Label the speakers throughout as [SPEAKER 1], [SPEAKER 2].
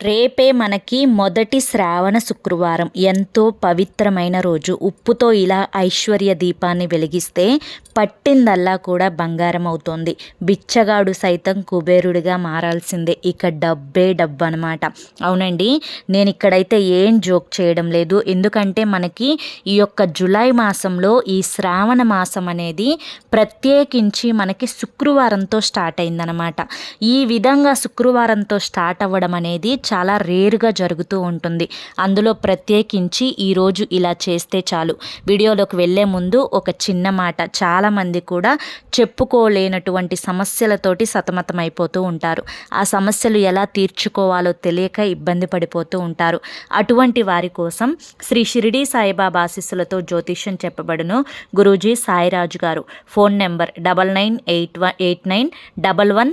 [SPEAKER 1] రేపే మనకి మొదటి శ్రావణ శుక్రవారం. ఎంతో పవిత్రమైన రోజు. ఉప్పుతో ఇలా ఐశ్వర్య దీపాన్ని వెలిగిస్తే పట్టిందల్లా కూడా బంగారం అవుతోంది. బిచ్చగాడు సైతం కుబేరుడిగా మారాల్సిందే. ఇక డబ్బే డబ్బు అనమాట అవునండి నేను ఇక్కడైతే ఏం జోక్ చేయడం లేదు. ఎందుకంటే మనకి ఈ యొక్క జులై మాసంలో ఈ శ్రావణ మాసం అనేది ప్రత్యేకించి మనకి శుక్రవారంతో స్టార్ట్ అయిందనమాట ఈ విధంగా శుక్రవారంతో స్టార్ట్ అవ్వడం అనేది చాలా రేరుగా జరుగుతూ ఉంటుంది. అందులో ప్రత్యేకించి ఈరోజు ఇలా చేస్తే చాలు. వీడియోలోకి వెళ్ళే ముందు ఒక చిన్న మాట. చాలామంది కూడా చెప్పుకోలేనటువంటి సమస్యలతోటి సతమతమైపోతూ ఉంటారు. ఆ సమస్యలు ఎలా తీర్చుకోవాలో తెలియక ఇబ్బంది పడిపోతూ ఉంటారు. అటువంటి వారి కోసం శ్రీ షిరిడి సాయిబాబా ఆశీస్సులతో జ్యోతిష్యం చెప్పబడును గురూజీ సాయిరాజు గారు. Phone number double nine eight one eight nine double one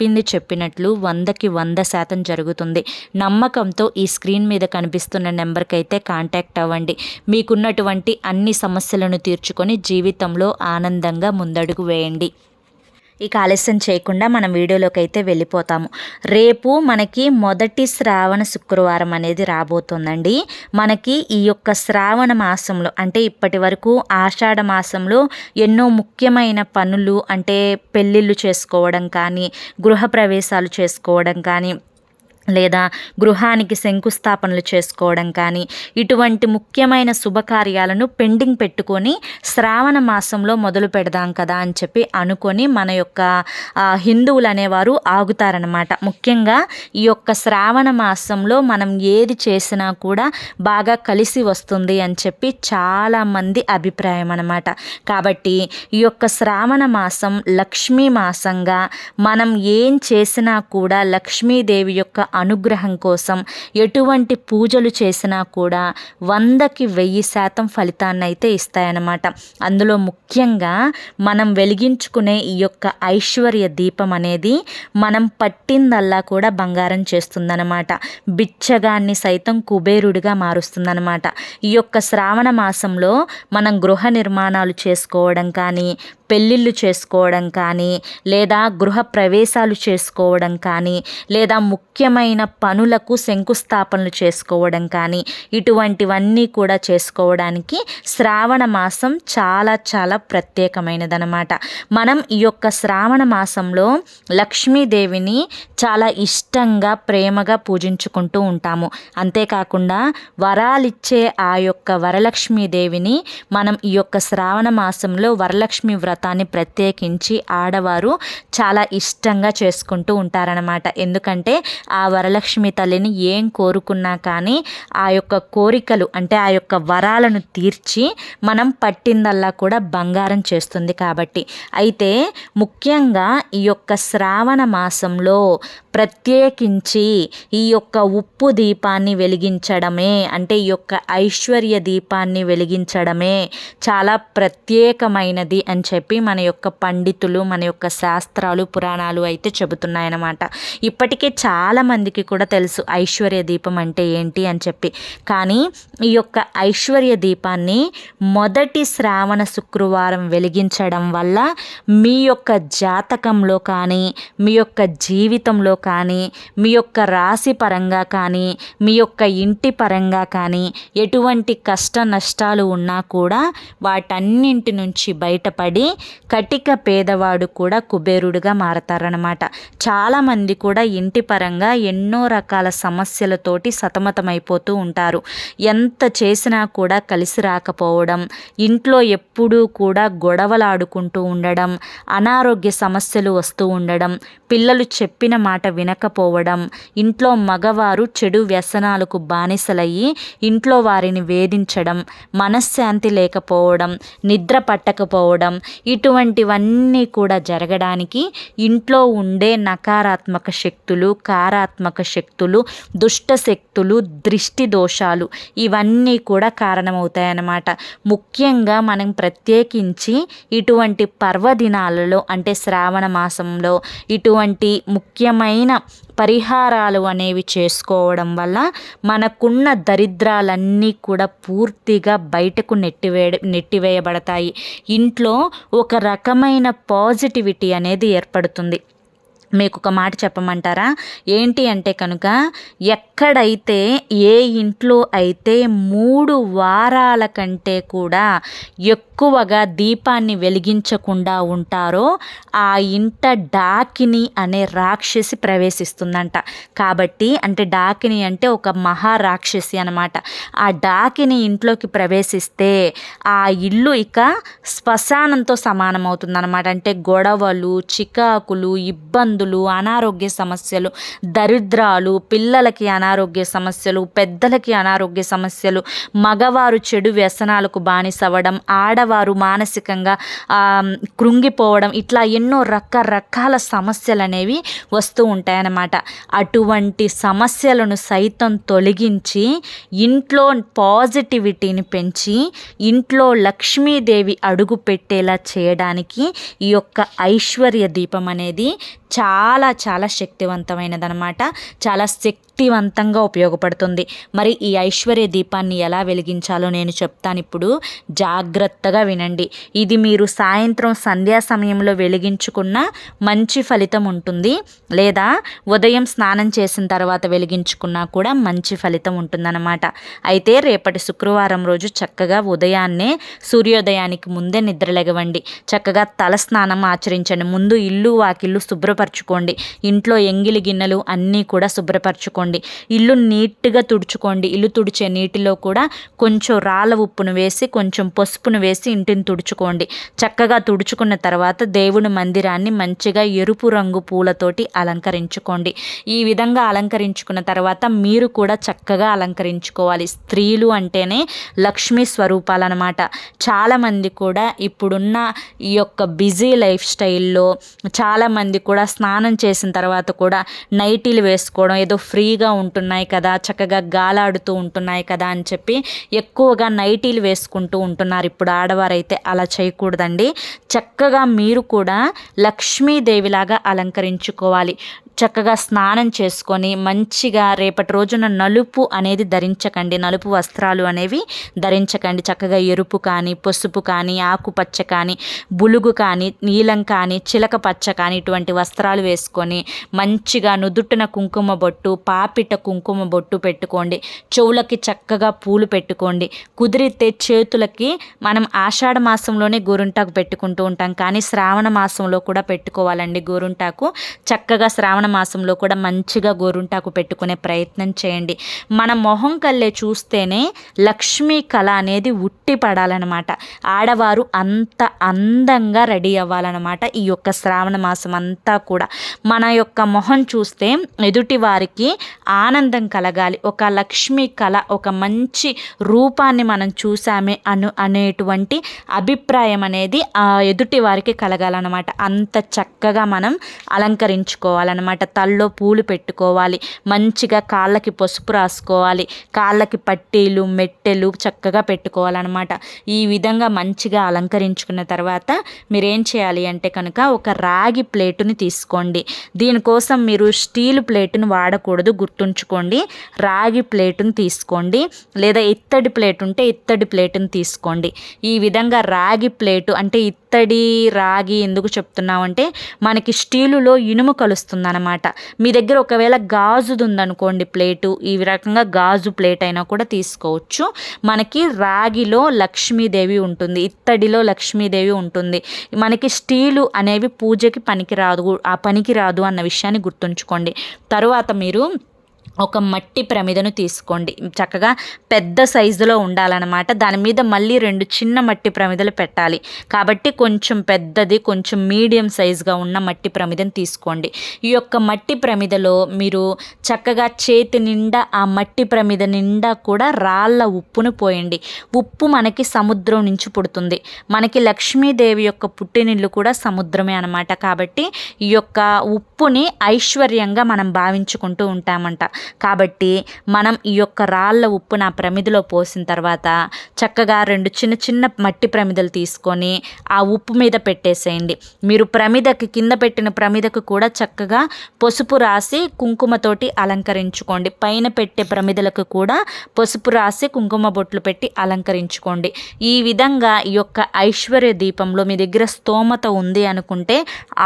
[SPEAKER 1] చెప్పింది చెప్పినట్లు వందకి వంద శాతం జరుగుతుంది. నమ్మకంతో ఈ స్క్రీన్ మీద కనిపిస్తున్న నెంబర్కి అయితే కాంటాక్ట్ అవ్వండి. మీకున్నటువంటి అన్ని సమస్యలను తీర్చుకొని జీవితంలో ఆనందంగా ముందడుగు వేయండి. ఇక ఆలస్యం చేయకుండా మనం వీడియోలోకి అయితే వెళ్ళిపోతాము. రేపు మనకి మొదటి శ్రావణ శుక్రవారం అనేది రాబోతుందండి. మనకి ఈ యొక్క శ్రావణ మాసంలో అంటే ఇప్పటి వరకు ఆషాఢ మాసంలో ఎన్నో ముఖ్యమైన పనులు అంటే పెళ్ళిళ్ళు చేసుకోవడం కానీ గృహప్రవేశాలు చేసుకోవడం కానీ లేదా గృహానికి శంకుస్థాపనలు చేసుకోవడం కానీ ఇటువంటి ముఖ్యమైన శుభకార్యాలను పెండింగ్ పెట్టుకొని శ్రావణ మాసంలో మొదలు పెడదాం కదా అని చెప్పి అనుకొని మన యొక్క హిందువులు అనేవారు ఆగుతారనమాట ముఖ్యంగా ఈ యొక్క శ్రావణ మాసంలో మనం ఏది చేసినా కూడా బాగా కలిసి వస్తుంది అని చెప్పి చాలామంది అభిప్రాయం అనమాట కాబట్టి ఈ యొక్క శ్రావణ మాసం లక్ష్మీ మాసంగా మనం ఏం చేసినా కూడా లక్ష్మీదేవి యొక్క అనుగ్రహం కోసం ఎటువంటి పూజలు చేసినా కూడా వందకి వెయ్యి శాతం ఫలితాన్ని అయితే ఇస్తాయన్నమాట. అందులో ముఖ్యంగా మనం వెలిగించుకునే ఈ యొక్క ఐశ్వర్య దీపం అనేది మనం పట్టిందల్లా కూడా బంగారం చేస్తుందన్నమాట. బిచ్చగాన్ని సైతం కుబేరుడిగా మారుస్తుందన్నమాట. ఈ యొక్క శ్రావణ మాసంలో మనం గృహ నిర్మాణాలు చేసుకోవడం కానీ పెళ్ళిళ్ళు చేసుకోవడం కానీ లేదా గృహ ప్రవేశాలు చేసుకోవడం కానీ లేదా ముఖ్యమైన పనులకు శంకుస్థాపనలు చేసుకోవడం కానీ ఇటువంటివన్నీ కూడా చేసుకోవడానికి శ్రావణ మాసం చాలా చాలా ప్రత్యేకమైనదనమాట మనం ఈ యొక్క శ్రావణ మాసంలో లక్ష్మీదేవిని చాలా ఇష్టంగా ప్రేమగా పూజించుకుంటూ ఉంటాము. అంతేకాకుండా వరాలిచ్చే ఆ యొక్క వరలక్ష్మీదేవిని మనం ఈ యొక్క శ్రావణ మాసంలో వరలక్ష్మి వ్రతాన్ని ప్రత్యేకించి ఆడవారు చాలా ఇష్టంగా చేసుకుంటూ ఉంటారనమాట ఎందుకంటే ఆ వరలక్ష్మి తల్లిని ఏం కోరుకున్నా కానీ ఆ యొక్క కోరికలు అంటే ఆ యొక్క వరాలను తీర్చి మనం పట్టిందల్లా కూడా బంగారం చేస్తుంది కాబట్టి. అయితే ముఖ్యంగా ఈ యొక్క శ్రావణ మాసంలో ప్రత్యేకించి ఈ యొక్క ఉప్పు దీపాన్ని వెలిగించడమే అంటే ఈ యొక్క ఐశ్వర్య దీపాన్ని వెలిగించడమే చాలా ప్రత్యేకమైనది అని చెప్పి మన యొక్క పండితులు మన యొక్క శాస్త్రాలు పురాణాలు అయితే చెబుతున్నాయన్నమాట. ఇప్పటికే చాలామందికి కూడా తెలుసు ఐశ్వర్య దీపం అంటే ఏంటి అని చెప్పి. కానీ ఈ యొక్క ఐశ్వర్య దీపాన్ని మొదటి శ్రావణ శుక్రవారం వెలిగించడం వల్ల మీ యొక్క జాతకంలో కానీ మీ యొక్క జీవితంలో కానీ మీ యొక్క రాశి పరంగా కానీ మీ యొక్క ఇంటి పరంగా కానీ ఎటువంటి కష్ట నష్టాలు ఉన్నా కూడా వాటన్నింటి నుంచి బయటపడి కటిక పేదవాడు కూడా కుబేరుడుగా మారతారనమాట చాలామంది కూడా ఇంటి పరంగా ఎన్నో రకాల సమస్యలతోటి సతమతమైపోతూ ఉంటారు. ఎంత చేసినా కూడా కలిసి రాకపోవడం ఇంట్లో ఎప్పుడూ కూడా గొడవలాడుకుంటూ ఉండడం అనారోగ్య సమస్యలు వస్తూ ఉండడం పిల్లలు చెప్పిన మాట వినకపోవడం ఇంట్లో మగవారు చెడు వ్యసనాలకు బానిసలయ్యి ఇంట్లో వారిని వేధించడం మనశ్శాంతి లేకపోవడం నిద్ర పట్టకపోవడం ఇటువంటివన్నీ కూడా జరగడానికి ఇంట్లో ఉండే నకారాత్మక శక్తులు కారాత్మక శక్తులు దుష్ట శక్తులు దృష్టి దోషాలు ఇవన్నీ కూడా కారణమవుతాయన్నమాట. ముఖ్యంగా మనం ప్రత్యేకించి ఇటువంటి పర్వదినాలలో అంటే శ్రావణ మాసంలో ఇటువంటి వంటి ముఖ్యమైన పరిహారాలు అనేవి చేసుకోవడం వల్ల మనకున్న దరిద్రాలన్నీ కూడా పూర్తిగా బయటకు నెట్టివే నెట్టివేయబడతాయి. ఇంట్లో ఒక రకమైన పాజిటివిటీ అనేది ఏర్పడుతుంది. మీకు ఒక మాట చెప్పమంటారా? ఏంటి అంటే కనుక ఎక్కడైతే ఏ ఇంట్లో అయితే మూడు వారాల కంటే కూడా ఎక్కువగా దీపాన్ని వెలిగించకుండా ఉంటారో ఆ ఇంట డాకిని అనే రాక్షసి ప్రవేశిస్తుందంట. కాబట్టి అంటే డాకిని అంటే ఒక మహారాక్షసి అనమాట ఆ డాకిని ఇంట్లోకి ప్రవేశిస్తే ఆ ఇల్లు ఇక శ్మశానంతో సమానమవుతుందన్నమాట. అంటే గొడవలు చికాకులు ఇబ్బందులు ఇబ్బందులు అనారోగ్య సమస్యలు దరిద్రాలు పిల్లలకి అనారోగ్య సమస్యలు పెద్దలకి అనారోగ్య సమస్యలు మగవారు చెడు వ్యసనాలకు బానిసవ్వడం ఆడవారు వారు మానసికంగా కృంగిపోవడం ఇట్లా ఎన్నో రకరకాల సమస్యలు అనేవి వస్తూ ఉంటాయన్నమాట. అటువంటి సమస్యలను సైతం తొలగించి ఇంట్లో పాజిటివిటీని పెంచి ఇంట్లో లక్ష్మీదేవి అడుగు పెట్టేలా చేయడానికి ఈ యొక్క ఐశ్వర్య దీపం అనేది చాలా చాలా శక్తివంతమైనదనమాట చాలా శక్తివంతంగా ఉపయోగపడుతుంది. మరి ఈ ఐశ్వర్య దీపాన్ని ఎలా వెలిగించాలో నేను చెప్తాను ఇప్పుడు. జాగ్రత్తగా వినండి. ఇది మీరు సాయంత్రం సంధ్యా సమయంలో వెలిగించుకున్న మంచి ఫలితం ఉంటుంది. లేదా ఉదయం స్నానం చేసిన తర్వాత వెలిగించుకున్నా కూడా మంచి ఫలితం ఉంటుందన్నమాట. అయితే రేపటి శుక్రవారం రోజు చక్కగా ఉదయాన్నే సూర్యోదయానికి ముందే నిద్రలెగవండి చక్కగా తల స్నానం ఆచరించండి. ముందు ఇల్లు వాకిల్లు శుభ్రప శుభ్రపరచుకోండి. ఇంట్లో ఎంగిలి గిన్నెలు అన్నీ కూడా శుభ్రపరచుకోండి. ఇల్లు నీట్గా తుడుచుకోండి. ఇల్లు తుడిచే నీటిలో కూడా కొంచెం రాళ్ళ ఉప్పును వేసి కొంచెం పసుపును వేసి ఇంటిని తుడుచుకోండి. చక్కగా తుడుచుకున్న తర్వాత దేవుని మందిరాన్ని మంచిగా ఎరుపు రంగు పూలతోటి అలంకరించుకోండి. ఈ విధంగా అలంకరించుకున్న తర్వాత మీరు కూడా చక్కగా అలంకరించుకోవాలి. స్త్రీలు అంటేనే లక్ష్మీ స్వరూపాలన్నమాట. చాలామంది కూడా ఇప్పుడున్న ఈ యొక్క బిజీ లైఫ్ స్టైల్లో చాలామంది కూడా స్నానం చేసిన తర్వాత కూడా నైటీలు వేసుకోవడం ఏదో ఫ్రీగా ఉంటున్నాయి కదా చక్కగా గాలాడుతూ ఉంటున్నాయి కదా అని చెప్పి ఎక్కువగా నైటీలు వేసుకుంటూ ఉంటున్నారు. ఇప్పుడు ఆడవారైతే అలా చేయకూడదండి. చక్కగా మీరు కూడా లక్ష్మీదేవిలాగా అలంకరించుకోవాలి. చక్కగా స్నానం చేసుకొని మంచిగా రేపటి రోజున నలుపు అనేది ధరించకండి. నలుపు వస్త్రాలు అనేవి ధరించకండి. చక్కగా ఎరుపు కానీ పసుపు కానీ ఆకుపచ్చ కానీ బులుగు కానీ నీలం కానీ చిలక పచ్చ కానీ ఇటువంటి వస్త్రాలు వేసుకొని మంచిగా నుదుటిన కుంకుమ బొట్టు పాపిట కుంకుమ బొట్టు పెట్టుకోండి. చెవులకి చక్కగా పూలు పెట్టుకోండి. కుదిరితే చేతులకి మనం ఆషాఢ మాసంలోనే గోరుంటాకు పెట్టుకుంటూ ఉంటాం. కానీ శ్రావణ మాసంలో కూడా పెట్టుకోవాలండి గోరుంటాకు. చక్కగా శ్రావణ మాసంలో కూడా మంచిగా గోరుంటాకు పెట్టుకునే ప్రయత్నం చేయండి. మన మొహం కల్లే చూస్తేనే లక్ష్మీ కళ అనేది ఉట్టి పడాలన్నమాట. ఆడవారు అంత అందంగా రెడీ అవ్వాలన్నమాట ఈ యొక్క శ్రావణ మాసం అంతా కూడా. మన యొక్క మొహం చూస్తే ఎదుటి వారికి ఆనందం కలగాలి. ఒక లక్ష్మీ కళ ఒక మంచి రూపాన్ని మనం చూసామే అను అనేటువంటి అభిప్రాయం అనేది ఆ ఎదుటి వారికి కలగాలన్నమాట. అంత చక్కగా మనం అలంకరించుకోవాలన్నమాట. అనమాట తల్లో పూలు పెట్టుకోవాలి. మంచిగా కాళ్ళకి పసుపు రాసుకోవాలి. కాళ్ళకి పట్టీలు మెట్టెలు చక్కగా పెట్టుకోవాలన్నమాట. ఈ విధంగా మంచిగా అలంకరించుకున్న తర్వాత మీరేం చేయాలి అంటే కనుక ఒక రాగి ప్లేటుని తీసుకోండి. దీనికోసం మీరు స్టీల్ ప్లేటును వాడకూడదు గుర్తుంచుకోండి. రాగి ప్లేటును తీసుకోండి. లేదా ఇత్తడి ప్లేట్ ఉంటే ఇత్తడి ప్లేటును తీసుకోండి. ఈ విధంగా రాగి ప్లేటు అంటే ఇత్తడి రాగి ఎందుకు చెప్తున్నామంటే మనకి స్టీలులో ఇనుము కలుస్తుంది అనమాట మీ దగ్గర ఒకవేళ గాజుది ఉందనుకోండి ప్లేటు ఈ రకంగా గాజు ప్లేట్ అయినా కూడా తీసుకోవచ్చు. మనకి రాగిలో లక్ష్మీదేవి ఉంటుంది ఇత్తడిలో లక్ష్మీదేవి ఉంటుంది. మనకి స్టీలు అనేవి పూజకి పనికిరాదు ఆ పనికిరాదు అన్న విషయాన్ని గుర్తుంచుకోండి. తరువాత మీరు ఒక మట్టి ప్రమిదను తీసుకోండి. చక్కగా పెద్ద సైజులో ఉండాలన్నమాట. దాని మీద మళ్ళీ రెండు చిన్న మట్టి ప్రమిదలు పెట్టాలి. కాబట్టి కొంచెం పెద్దది కొంచెం మీడియం సైజుగా ఉన్న మట్టి ప్రమిదను తీసుకోండి. ఈ యొక్క మట్టి ప్రమిదలో మీరు చక్కగా చేతి నిండా ఆ మట్టి ప్రమిద నిండా కూడా రాళ్ళ ఉప్పును పోయండి. ఉప్పు మనకి సముద్రం నుంచి పుడుతుంది. మనకి లక్ష్మీదేవి యొక్క పుట్టినిల్లు కూడా సముద్రమే అనమాట కాబట్టి ఈ యొక్క ఉప్పుని ఐశ్వర్యంగా మనం భావించుకుంటూ ఉంటామంట. కాబట్టి మనం ఈ యొక్క రాళ్ళ ఉప్పు నా ప్రమిదిలో పోసిన తర్వాత చక్కగా రెండు చిన్న చిన్న మట్టి ప్రమిదలు తీసుకొని ఆ ఉప్పు మీద పెట్టేసేయండి. మీరు ప్రమిదకి కింద పెట్టిన ప్రమిదకు కూడా చక్కగా పసుపు రాసి కుంకుమతోటి అలంకరించుకోండి. పైన పెట్టే ప్రమిదలకు కూడా పసుపు రాసి కుంకుమ బొట్లు పెట్టి అలంకరించుకోండి. ఈ విధంగా ఈ యొక్క ఐశ్వర్య దీపంలో మీ దగ్గర స్తోమత ఉంది అనుకుంటే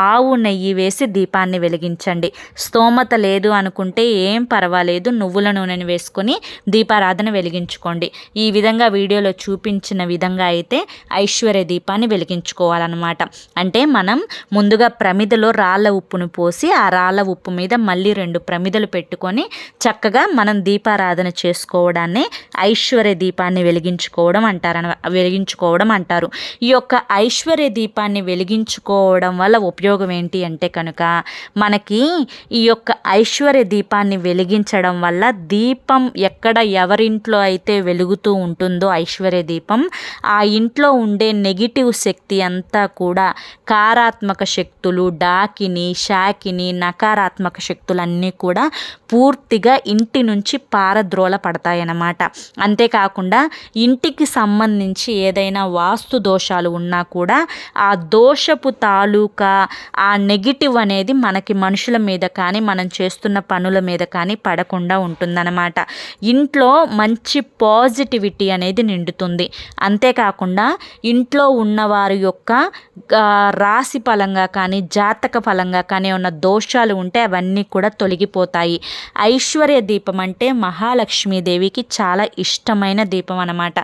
[SPEAKER 1] ఆవు నెయ్యి వేసి దీపాన్ని వెలిగించండి. స్తోమత లేదు అనుకుంటే ఏం పర్వాలేదు. పర్వాలేదు నువ్వుల నూనెను వేసుకొని దీపారాధన వెలిగించుకోండి. ఈ విధంగా వీడియోలో చూపించిన విధంగా అయితే ఐశ్వర్య దీపాన్ని వెలిగించుకోవాలన్నమాట. అంటే మనం ముందుగా ప్రమిదలో రాళ్ళ ఉప్పును పోసి ఆ రాళ్ళ ఉప్పు మీద మళ్ళీ రెండు ప్రమిదలు పెట్టుకొని చక్కగా మనం దీపారాధన చేసుకోవడాన్ని ఐశ్వర్య దీపాన్ని వెలిగించుకోవడం అంటారు వెలిగించుకోవడం అంటారు. ఈ యొక్క ఐశ్వర్య దీపాన్ని వెలిగించుకోవడం వల్ల ఉపయోగం ఏంటి అంటే కనుక మనకి ఈ యొక్క ఐశ్వర్య దీపాన్ని వెలిగి వెలిగించడం వల్ల దీపం ఎక్కడ ఎవరింట్లో అయితే వెలుగుతూ ఉంటుందో ఐశ్వర్య దీపం ఆ ఇంట్లో ఉండే నెగిటివ్ శక్తి అంతా కూడా కారాత్మక శక్తులు డాకిని షాకిని నకారాత్మక శక్తులన్నీ కూడా పూర్తిగా ఇంటి నుంచి పారద్రోల పడతాయన్నమాట అంతేకాకుండా ఇంటికి సంబంధించి ఏదైనా వాస్తు దోషాలు ఉన్నా కూడా ఆ దోషపు తాలూకా ఆ నెగిటివ్ అనేది మనకి మనుషుల మీద కానీ మనం చేస్తున్న పనుల మీద కానీ పడకుండా ఉంటుందన్నమాట. ఇంట్లో మంచి పాజిటివిటీ అనేది నిండుతుంది. అంతేకాకుండా ఇంట్లో ఉన్నవారి యొక్క రాశి ఫలంగా కానీ జాతక ఫలంగా కానీ ఉన్న దోషాలు ఉంటే అవన్నీ కూడా తొలగిపోతాయి. ఐశ్వర్య దీపం అంటే మహాలక్ష్మీదేవికి చాలా ఇష్టమైన దీపం అన్నమాట.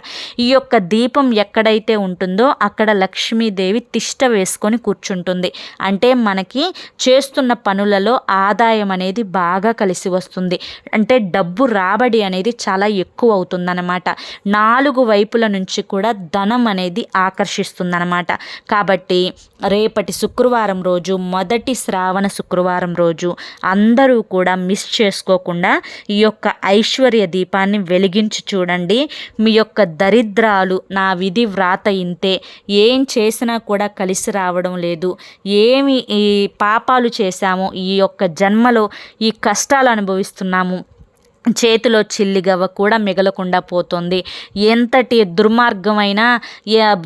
[SPEAKER 1] ఈ యొక్క దీపం ఎక్కడైతే ఉంటుందో అక్కడ లక్ష్మీదేవి తిష్ట వేసుకొని కూర్చుంటుంది. అంటే మనకి చేస్తున్న పనులలో ఆదాయం అనేది బాగా కలిసి వస్తుంది. అంటే డబ్బు రాబడి అనేది చాలా ఎక్కువ అవుతుందన్నమాట నాలుగు వైపుల నుంచి కూడా ధనం అనేది ఆకర్షిస్తుందన్నమాట. కాబట్టి రేపటి శుక్రవారం రోజు మొదటి శ్రావణ శుక్రవారం రోజు అందరూ కూడా మిస్ చేసుకోకుండా ఈ యొక్క ఐశ్వర్య దీపాన్ని వెలిగించి చూడండి. మీ యొక్క దరిద్రాలు నా విధి వ్రాత ఇంతే. ఏం చేసినా కూడా కలిసి రావడం లేదు. ఏమి ఈ పాపాలు చేశామో ఈ యొక్క జన్మలో ఈ కష్టాలు చేస్తున్నాము చేతిలో చిల్లిగవ్వ కూడా మిగలకుండా పోతుంది. ఎంతటి దుర్మార్గమైన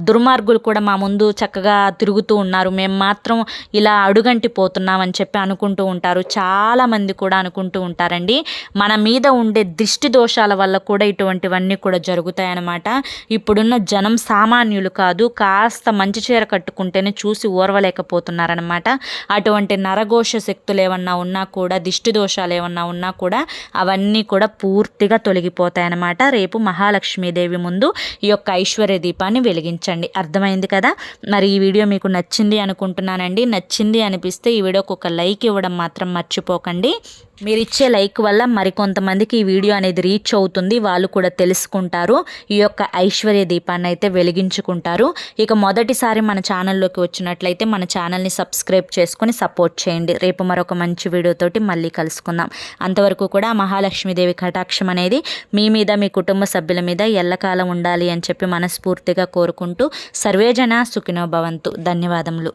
[SPEAKER 1] దుర్మార్గులు కూడా మా ముందు చక్కగా తిరుగుతూ ఉన్నారు. మేము మాత్రం ఇలా అడుగంటి పోతున్నామని చెప్పి అనుకుంటూ ఉంటారు. చాలామంది కూడా అనుకుంటూ ఉంటారండి. మన మీద ఉండే దృష్టి దోషాల వల్ల కూడా ఇటువంటివన్నీ కూడా జరుగుతాయన్నమాట. ఇప్పుడున్న జనం సామాన్యులు కాదు కాస్త మంచి చీర కట్టుకుంటేనే చూసి ఓర్వలేకపోతున్నారనమాట అటువంటి నరఘోష శక్తులు ఏమన్నా ఉన్నా కూడా దిష్టి దోషాలు ఏమన్నా ఉన్నా కూడా అవన్నీ కూడా పూర్తిగా తొలగిపోతాయి అన్నమాట రేపు మహాలక్ష్మీదేవి ముందు ఈ యొక్క ఐశ్వర్య దీపాన్ని వెలిగించండి. అర్థమైంది కదా? మరి ఈ వీడియో మీకు నచ్చింది అనుకుంటున్నానండి. నచ్చింది అనిపిస్తే ఈ వీడియోకి ఒక లైక్ ఇవ్వడం మాత్రం మర్చిపోకండి. మీరు ఇచ్చే లైక్ వల్ల మరికొంతమందికి ఈ వీడియో అనేది రీచ్ అవుతుంది. వాళ్ళు కూడా తెలుసుకుంటారు. ఈ యొక్క ఐశ్వర్య దీపాన్ని అయితే వెలిగించుకుంటారు. ఇక మొదటిసారి మన ఛానల్లోకి వచ్చినట్లయితే మన ఛానల్ని సబ్స్క్రైబ్ చేసుకొని సపోర్ట్ చేయండి. రేపు మరొక మంచి వీడియోతోటి మళ్ళీ కలుసుకుందాం. అంతవరకు కూడా మహాలక్ష్మీదేవి కటాక్షం అనేది మీ మీద మీ కుటుంబ సభ్యుల మీద ఎల్లకాలం ఉండాలి అని చెప్పి మనస్ఫూర్తిగా కోరుకుంటూ సర్వేజన సుఖినో భవంతు ధన్యవాదములు.